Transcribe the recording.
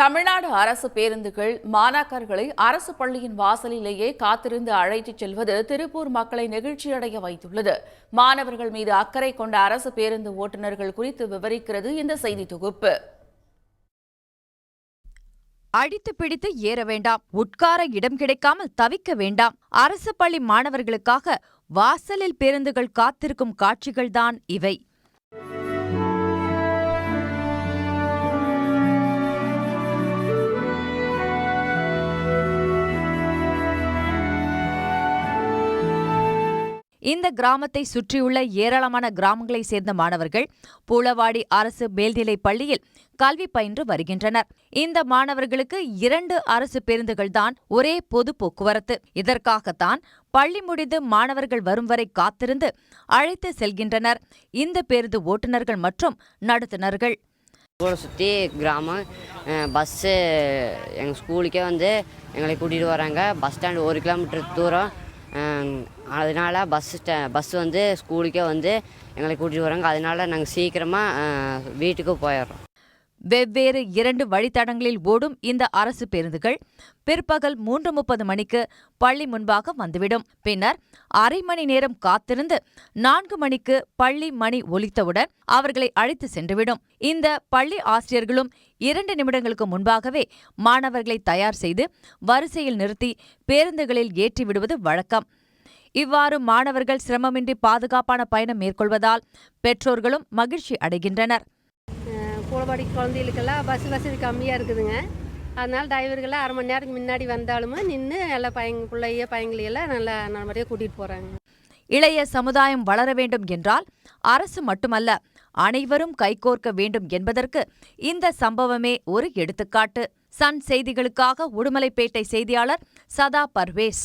தமிழ்நாடு அரசு பேருந்துகள் மாணாக்கர்களை அரசு பள்ளியின் வாசலிலேயே காத்திருந்து அழைத்துச் செல்வது திருப்பூர் மக்களை நெகிழ்ச்சியடைய வைத்துள்ளது. மாணவர்கள் மீது அக்கறை கொண்ட அரசு பேருந்து ஓட்டுநர்கள் குறித்து விவரிக்கிறது இந்த செய்தி தொகுப்பு. அடித்து பிடித்து ஏற வேண்டாம். உட்கார இடம் கிடைக்காமல் தவிக்க வேண்டாம். அரசு பள்ளி மாணவர்களுக்காக வாசலில் பேருந்துகள் காத்திருக்கும் காட்சிகள்தான் இவை. இந்த கிராமத்தை சுற்றியுள்ள ஏராளமான கிராமங்களைச் சேர்ந்த மாணவர்கள் பூளவாடி அரசு மேல்நிலைப் பள்ளியில் கல்வி பயின்று வருகின்றனர். இந்த மாணவர்களுக்கு இரண்டு அரசு பேருந்துகள்தான் ஒரே பொது போக்குவரத்து. இதற்காகத்தான் பள்ளி முடிந்து மாணவர்கள் வரும் வரை காத்திருந்து அழைத்து செல்கின்றனர். இந்த பேருந்து ஓட்டுநர்கள் மற்றும் நடத்துனர்கள். சுற்றி கிராமம் பஸ்ஸு எங்கள் ஸ்கூலுக்கே வந்து எங்களை கூட்டிகிட்டு வராங்க. பஸ் ஸ்டாண்டு ஒரு கிலோமீட்டர் தூரம் அதனால பஸ் ஸ்ட பஸ் வந்து ஸ்கூலுக்கே வந்து எங்களை கூட்டிகிட்டு வராங்க. அதனால நாங்கள் சீக்கிரமாக வீட்டுக்கு போயிடுறோம். வெவ்வேறு இரண்டு வழித்தடங்களில் ஓடும் இந்த அரசு பேருந்துகள் பிற்பகல் மூன்று முப்பது மணிக்கு பள்ளி முன்பாக வந்துவிடும். பின்னர் அரை மணி நேரம் காத்திருந்து நான்கு மணிக்கு பள்ளி மணி ஒலித்தவுடன் அவர்களை அழைத்து சென்றுவிடும். இந்த பள்ளி ஆசிரியர்களும் இரண்டு நிமிடங்களுக்கு முன்பாகவே மாணவர்களை தயார் செய்து வரிசையில் நிறுத்தி பேருந்துகளில் ஏற்றி விடுவது வழக்கம். இவ்வாறு மாணவர்கள் சிரமமின்றி பாதுகாப்பான பயணம் மேற்கொள்வதால் பெற்றோர்களும் மகிழ்ச்சி அடைகின்றனர். கூடபாடி குழந்தைகளுக்கெல்லாம் பஸ் வசதி கம்மியாக இருக்குதுங்க. அதனால டிரைவர்கள்லாம் அரை மணி நேரத்துக்கு முன்னாடி வந்தாலும் நின்று நல்லா பையன் பிள்ளைய பையங்களையெல்லாம் நல்லா நல்லபடியாக கூட்டிகிட்டு போகிறாங்க இளைய சமுதாயம் வளர வேண்டும் என்றால் அரசு மட்டுமல்ல அனைவரும் கைகோர்க்க வேண்டும் என்பதற்கு இந்த சம்பவமே ஒரு எடுத்துக்காட்டு. சன் செய்திகளுக்காக உடுமலைப்பேட்டை செய்தியாளர் சதா பர்வேஸ்.